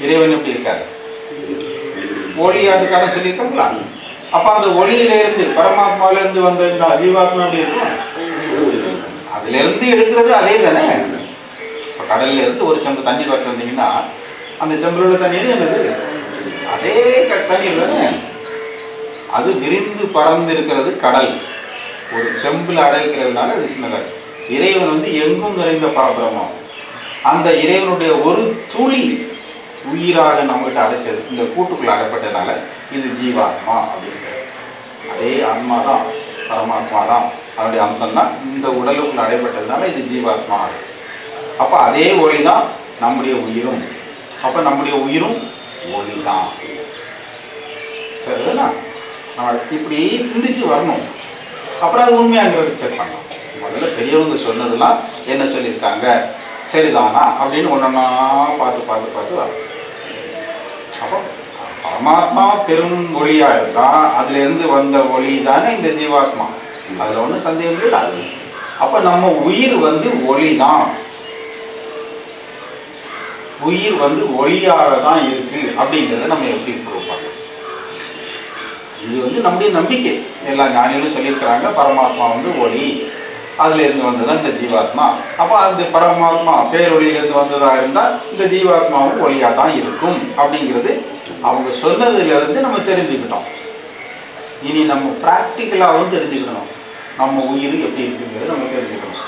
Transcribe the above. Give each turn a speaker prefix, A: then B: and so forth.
A: இறைவன் எப்படி இருக்காரு? அதுக்கான இருக்காருன்னு சொல்லியிருக்கோங்களா அப்ப அந்த ஒளியில இருந்து பரமாத்மால இருந்து வந்த இந்த அறிவாத்மா எப்படி இருக்கும்? அதுல இருந்து எடுக்கிறது அதே தானே. இப்ப கடல்ல இருந்து ஒரு செம்பு தண்ணி பார்த்து வந்தீங்கன்னா அந்த செம்பில் உள்ள தண்ணீர் என்னது? அதே க- தண்ணீர் தானே. அது விரிந்து பறந்து இருக்கிறது கடல். ஒரு செம்பில் அடைக்கிறதுனால அது இறைவன் வந்து எங்கும் நிறைந்த பரபிரமம் அந்த இறைவனுடைய ஒரு துளி உயிராக நம்மகிட்ட அடைச்சது இந்த கூட்டுக்குள்ள அடைப்பட்டதுனால இது ஜீவாத்மா அப்படின்றது அதே ஆன்மா தான் பரமாத்மா தான் அதனுடைய அம்சம் தான் இந்த உடலுக்குள்ள அடைப்பட்டதுனால இது ஜீவாத்மா அப்ப அதே ஒளி தான் நம்முடைய உயிரும். அப்ப நம்முடைய உயிரும் ஒளி தான் சரிங்களா நம்ம இப்படி சிந்திச்சு வரணும். அப்புறம் அது உண்மையாங்கிறது செக் பண்ணலாம் முதல்ல பெரியவங்க சொன்னதெல்லாம் என்ன சொல்லியிருக்காங்க? சரிதானா? அப்படின்னு ஒன்றா பார்த்து பார்த்து பார்த்து வரணும். அப்போ பரமாத்மா பெரும் ஒளியா இருந்தா அதுல இருந்து வந்த ஒளி தானே இந்த ஜீவாத்மா. அதுல ஒன்றும் சந்தேகம் அது அப்ப நம்ம உயிர் வந்து ஒளி தான் உயிர் வந்து ஒளியாக தான் இருக்கு அப்படிங்கிறத நம்ம எப்படி ப்ரூவ் பண்ணலாம் இது வந்து நம்முடைய நம்பிக்கை. எல்லா ஞானிகளும் சொல்லியிருக்கிறாங்க பரமாத்மா வந்து ஒளி. அதுல இருந்து வந்ததுதான் இந்த ஜீவாத்மா. அப்ப அந்த பரமாத்மா பேரொழியிலிருந்து வந்ததா இருந்தா இந்த ஜீவாத்மாவும் ஒளியா தான் இருக்கும் அப்படிங்கிறது அவங்க சொன்னதுல இருந்து நம்ம தெரிஞ்சுக்கிட்டோம். இனி நம்ம பிராக்டிக்கலாகவும் தெரிஞ்சுக்கணும். நம்ம உயிர் எப்படி இருக்குங்கிறது நம்ம தெரிஞ்சுக்கணும்.